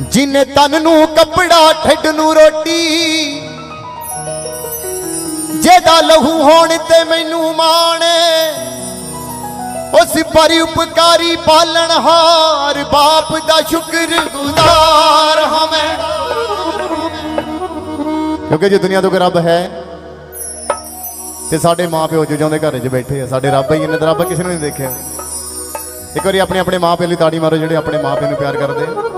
ਜਿਨੇ ਤਨ ਨੂੰ ਕੱਪੜਾ, ਠੱਡ ਨੂੰ ਰੋਟੀ। ਜਿਹਦਾ ਲਹੂ ਹੋਣ ਤੇ ਮੈਨੂੰ ਮਾਣ ਉਸ ਪਰ ਉਪਕਾਰੀ ਪਾਲਣਹਾਰ ਬਾਪ ਦਾ ਸ਼ੁਕਰ ਗੁਜ਼ਾਰ ਹਾਂ ਮੈਂ। ਕਿਉਂਕਿ ਜੇ ਦੁਨੀਆ ਤੋਂ ਕੋਈ ਰੱਬ ਹੈ, ਤੇ ਸਾਡੇ ਮਾਪਿਓ ਜੋ ਜਿਉਂਦੇ ਘਰ 'ਚ ਬੈਠੇ ਆ, ਸਾਡੇ ਰੱਬ ਹੀ ਇਹਨੇ ਤਾਂ ਰੱਬ ਕਿਸੇ ਨੂੰ ਨਹੀਂ ਦੇਖਿਆ। ਇੱਕ ਵਾਰੀ ਆਪਣੇ ਆਪਣੇ ਮਾਪਿਆਂ ਲਈ ਤਾੜੀ ਮਾਰੋ ਜਿਹੜੇ ਆਪਣੇ ਮਾਪਿਆਂ ਨੂੰ ਪਿਆਰ ਕਰਦੇ ਆ।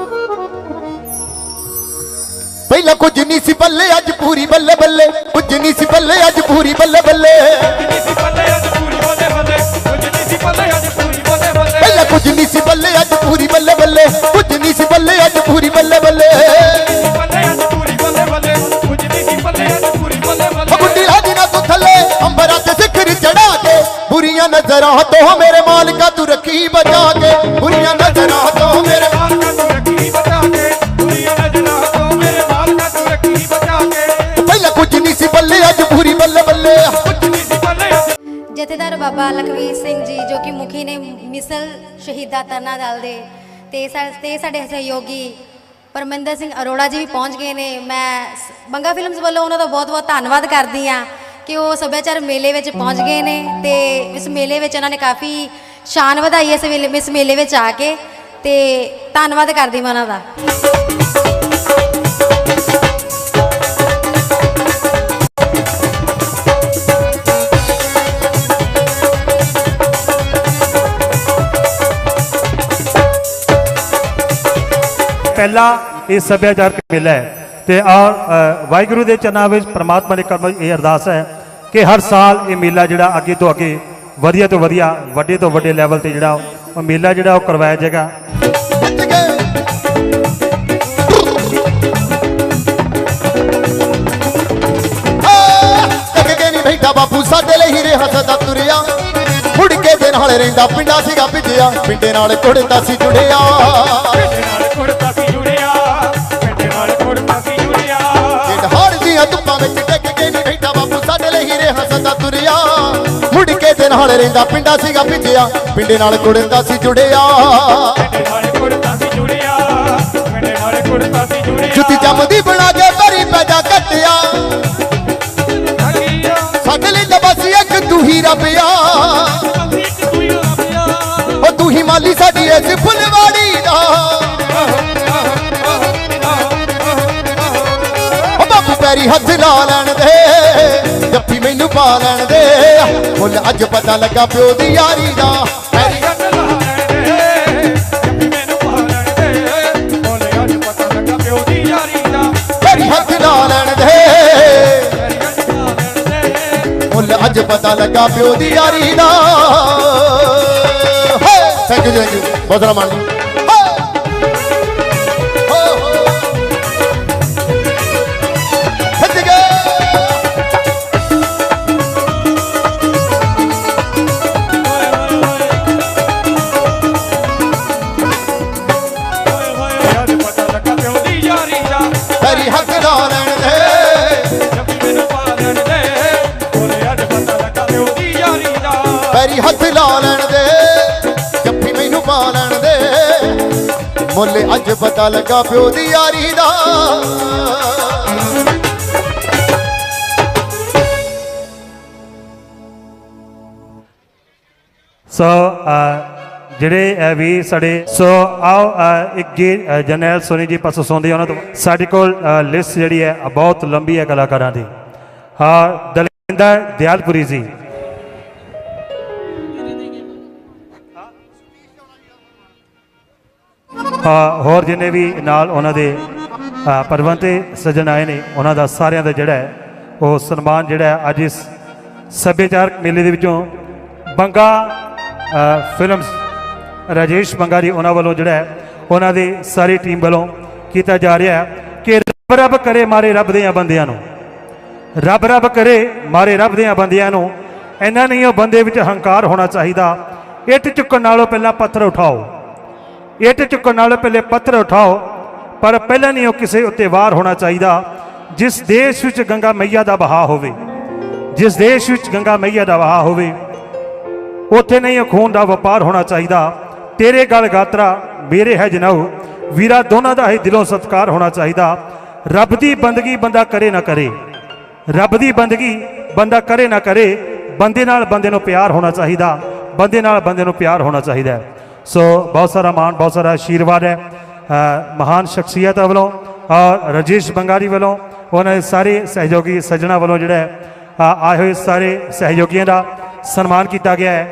ਪਹਿਲਾਂ ਕੁਝ ਨਹੀਂ ਸੀ ਬੱਲੇ, ਅੱਜ ਪੂਰੀ ਬੱਲੇ ਬੱਲੇ। ਕੁਝ ਨਹੀਂ ਸੀ ਬੱਲੇ, ਅੱਜ ਪੂਰੀ ਬੱਲੇ ਬੱਲੇ। ਨਹੀਂ ਬੱਲੇ ਬੱਲੇ ਕੁਝ ਸੀ ਬੱਲੇ ਪਹਿਲਾਂ ਕੁਝ ਨਹੀਂ ਸੀ ਬੱਲੇ, ਅੱਜ ਪੂਰੀ ਬੱਲੇ ਬੱਲੇ। ਕੁਝ ਨਹੀਂ ਸੀ ਬੱਲੇ, ਅੱਜ ਪੂਰੀ ਬੱਲੇ ਬੱਲੇ। ਪੱਲੇ ਅੱਜ ਪੂਰੀ ਨਾ ਥੱਲੇ, ਅੰਬਰਾਂ ਤੇ ਸਿਖਰ ਚੜਾ ਕੇ। ਬੁਰੀਆਂ ਨਜ਼ਰਾਂ ਤੋਂ ਮੇਰੇ ਮਾਲਕਾ ਤੂੰ ਰੱਖੀ ਬਚਾ ਕੇ। ਬੁਰੀਆਂ ਮੁਖੀ ਨੇ ਮਿਸਲ ਸ਼ਹੀਦਾ ਤਰਨਾ ਦਲ ਦੇ ਤੇ ਸਾ- ਸਾਡੇ ਸਹਿਯੋਗੀ ਪਰਮਿੰਦਰ ਸਿੰਘ ਅਰੋੜਾ ਜੀ ਵੀ ਪਹੁੰਚ ਗਏ ਨੇ। ਮੈਂ ਬੰਗਾ ਫਿਲਮਸ ਵੱਲੋਂ ਉਹਨਾਂ ਦਾ ਬਹੁਤ-ਬਹੁਤ ਧੰਨਵਾਦ ਕਰਦੀ ਆ ਕਿ ਉਹ ਸੱਭਿਆਚਾਰ ਮੇਲੇ ਵਿੱਚ ਪਹੁੰਚ ਗਏ ਨੇ ਤੇ ਇਸ ਮੇਲੇ ਵਿੱਚ ਉਹਨਾਂ ਨੇ ਕਾਫੀ ਸ਼ਾਨ ਵਧਾਈ ਇਸ ਵੇਲੇ, ਇਸ ਮੇਲੇ ਵਿੱਚ ਆ ਕੇ ਤੇ ਧੰਨਵਾਦ ਕਰਦੀ ਮੈਂ ਉਹਨਾਂ ਦਾ। ਪਹਿਲਾ ਇਹ ਸੱਭਿਆਚਾਰਕ ਮੇਲਾ ਹੈ ਤੇ ਔਰ ਵਾਹਿਗੁਰੂ ਦੇ ਚਰਨਾਂ ਵਿੱਚ ਪ੍ਰਮਾਤਮਾ ਦੇ ਕਰਮ ਇਹ ਅਰਦਾਸ ਹੈ ਕਿ ਹਰ ਸਾਲ ਇਹ ਮੇਲਾ ਜਿਹੜਾ ਅੱਗੇ ਤੋਂ ਅੱਗੇ ਵਧੀਆ ਤੋਂ ਵਧੀਆ, ਵੱਡੇ ਤੋਂ ਵੱਡੇ ਲੈਵਲ ਤੇ ਜਿਹੜਾ ਉਹ ਮੇਲਾ ਜਿਹੜਾ ਉਹ ਕਰਵਾਇਆ ਜਾਏਗਾ। ਬੈਠਾ ਬਾਪੂ ਸਾਡੇ ਲਈ ਹੀਰੇ ਹੱਸਦਾ ਤੁਰਿਆ। ਮੁੜ ਕੇ ਦੇ ਨਾਲ ਰਹਿੰਦਾ ਪਿੰਡਾ ਸੀਗਾ ਭਿੱਜਿਆ ਪਿੰਡੇ ਨਾਲ ਕੁੜਦਾ ਸੀ ਜੁੜਿਆ। ਨਾਲ ਰਹਿੰਦਾ ਪਿੰਡਾ ਸੀਗਾ ਭਿੱਜਿਆ ਪਿੰਡੇ ਨਾਲ ਕੁੜਦਾ ਸੀ ਜੁੜਿਆ। ਜੁੱਤੀ ਜੰਮਦੀ ਬਣਾ ਕੇ ਭਰੀ ਪੈਦਾ ਕੱਟਿਆ। ਸਾਡੇ ਲਈ ਤਾਂ ਬਸ ਇੱਕ ਤੂੰ ਹੀ ਰੱਬ ਆ ਅਸੀਂ ਇੱਕ ਤੂੰ ਹੀ ਰੱਬਿਆ। ਉਹ ਤੂੰ ਹੀ ਮਾਲੀ ਸਾਡੀ ਇਸ ਫੁੱਲਵਾੜੀ ਦਾ। ਪੈਰੀ ਹੱਥ ਲਾ ਲੈਣ ਦੇ, ਜੱਫੀ ਮੈਨੂੰ ਪਾ ਲੈਣ ਦੇ। ਮੁੱਲ ਅੱਜ ਪਤਾ ਲੱਗਾ ਪਿਓ ਦੀ ਯਾਰੀ ਦਾ। ਪੈਰੀ ਹੱਥ ਲਾ ਲੈਣ ਦੇ, ਜੱਫੀ ਮੈਨੂੰ ਪਾ ਲੈਣ ਦੇ। ਬੋਲੇ ਅੱਜ ਪਤਾ ਲੱਗਾ ਪਿਓ ਦੀ ਯਾਰੀ ਦਾ। ਪੈਰੀ ਹੱਥ ਲਾ ਲੈਣ ਦੇ, ਮੁੱਲ ਅੱਜ ਪਤਾ ਲੱਗਾ ਪਿਓ ਦੀ ਯਾਰੀ ਦਾ। ਥੈਂਕ ਯੂ ਥੈਂਕ ਯੂ ਬਹੁਤ ਮਾਨ ਜੀ। ਦੇ ਅੱਜ ਪਤਾ ਲੱਗਾ ਪਿਓ ਦੀ ਯਾਰੀ ਦਾ। ਸੋ ਜਿਹੜੇ ਵੀ ਸਾਡੇ ਸੋ ਆਓ ਇੱਕ ਗੇ ਅ, ਜਰਨੈਲ ਸੋਨੀ ਜੀ ਪਾਸੋਂ ਸੁਣਦੇ ਉਹਨਾਂ ਤੋਂ। ਸਾਡੇ ਕੋਲ ਲਿਸਟ ਜਿਹੜੀ ਹੈ ਬਹੁਤ ਲੰਬੀ ਹੈ ਕਲਾਕਾਰਾਂ ਦੀ। ਹਾਂ ਦਲਿੰਦਰ ਦਿਆਲਪੁਰੀ ਜੀ। ਹੋਰ ਜਿੰਨੇ ਵੀ ਨਾਲ ਉਹਨਾਂ ਦੇ ਅ, ਪਰਵੰਤੇ ਸੱਜਣ ਆਏ ਨੇ ਉਹਨਾਂ ਦਾ ਸਾਰਿਆਂ ਦਾ ਜਿਹੜਾ ਉਹ ਸਨਮਾਨ ਜਿਹੜਾ ਅੱਜ ਇਸ ਸੱਭਿਆਚਾਰਕ ਮੇਲੇ ਦੇ ਵਿੱਚੋਂ ਬੰਗਾ ਅ, ਫਿਲਮਸ ਰਾਜੇਸ਼ ਬੰਗਾ ਜੀ ਉਹਨਾਂ ਵੱਲੋਂ ਜਿਹੜਾ ਉਹਨਾਂ ਦੀ ਸਾਰੀ ਟੀਮ ਵੱਲੋਂ ਕੀਤਾ ਜਾ ਰਿਹਾ ਹੈ ਕਿ ਰੱਬ ਰੱਬ ਕਰੇ ਮਾਰੇ ਰੱਬ ਦੇ ਬੰਦਿਆਂ ਨੂੰ। ਰੱਬ ਰੱਬ ਕਰੇ ਮਾਰੇ ਰੱਬ ਦੇ ਬੰਦਿਆਂ ਨੂੰ ਇੰਨਾ ਨਹੀਂ ਉਹ ਬੰਦੇ ਵਿੱਚ ਹੰਕਾਰ ਹੋਣਾ ਚਾਹੀਦਾ। ਇੱਟ ਚੁੱਕਣ ਨਾਲੋਂ ਪਹਿਲਾਂ ਪੱਥਰ ਉਠਾਓ। ਇੱਟ ਚੁੱਕਣ ਨਾਲ ਪਹਿਲੇ ਪੱਥਰ ਉਠਾਓ, ਪਰ ਪਹਿਲਾਂ ਨਹੀਂ ਉਹ ਕਿਸੇ ਉੱਤੇ ਵਾਰ ਹੋਣਾ ਚਾਹੀਦਾ, ਜਿਸ ਦੇਸ਼ ਵਿੱਚ ਗੰਗਾ ਮਈਆ ਦਾ ਵਹਾਅ ਹੋਵੇ। ਜਿਸ ਦੇਸ਼ ਵਿੱਚ ਗੰਗਾ ਮਈਆ ਦਾ ਵਹਾਅ ਹੋਵੇ, ਉੱਥੇ ਨਹੀਂ ਉਹ ਖੂਨ ਦਾ ਵਪਾਰ ਹੋਣਾ ਚਾਹੀਦਾ। ਤੇਰੇ ਗਲ ਗਾਤਰਾ, ਮੇਰੇ ਹੈ ਜਨਉ ਵੀਰਾ ਦੋਨਾਂ ਦਾ ਹੀ ਦਿਲੋਂ ਸਤਿਕਾਰ ਹੋਣਾ ਚਾਹੀਦਾ। ਰੱਬ ਦੀ ਬੰਦਗੀ ਬੰਦਾ ਕਰੇ ਨਾ ਕਰੇ। ਰੱਬ ਦੀ ਬੰਦਗੀ ਬੰਦਾ ਕਰੇ ਨਾ ਕਰੇ, ਬੰਦੇ ਨਾਲ ਬੰਦੇ ਨੂੰ ਪਿਆਰ ਹੋਣਾ ਚਾਹੀਦਾ, ਬੰਦੇ ਨਾਲ ਬੰਦੇ ਨੂੰ ਪਿਆਰ ਹੋਣਾ ਚਾਹੀਦਾ ਸੋ ਬਹੁਤ ਸਾਰਾ ਮਾਣ, ਬਹੁਤ ਸਾਰਾ ਆਸ਼ੀਰਵਾਦ ਹੈ। ਮਹਾਨ ਸ਼ਖਸੀਅਤ ਵੱਲੋਂ ਔਰ ਰਜੇਸ਼ ਬੰਗਾਰੀ ਵੱਲੋਂ, ਉਹਨਾਂ ਦੇ ਸਾਰੇ ਸਹਿਯੋਗੀ ਸੱਜਣਾ ਵੱਲੋਂ ਜਿਹੜਾ ਆਏ ਹੋਏ ਸਾਰੇ ਸਹਿਯੋਗੀਆਂ ਦਾ ਸਨਮਾਨ ਕੀਤਾ ਗਿਆ ਹੈ।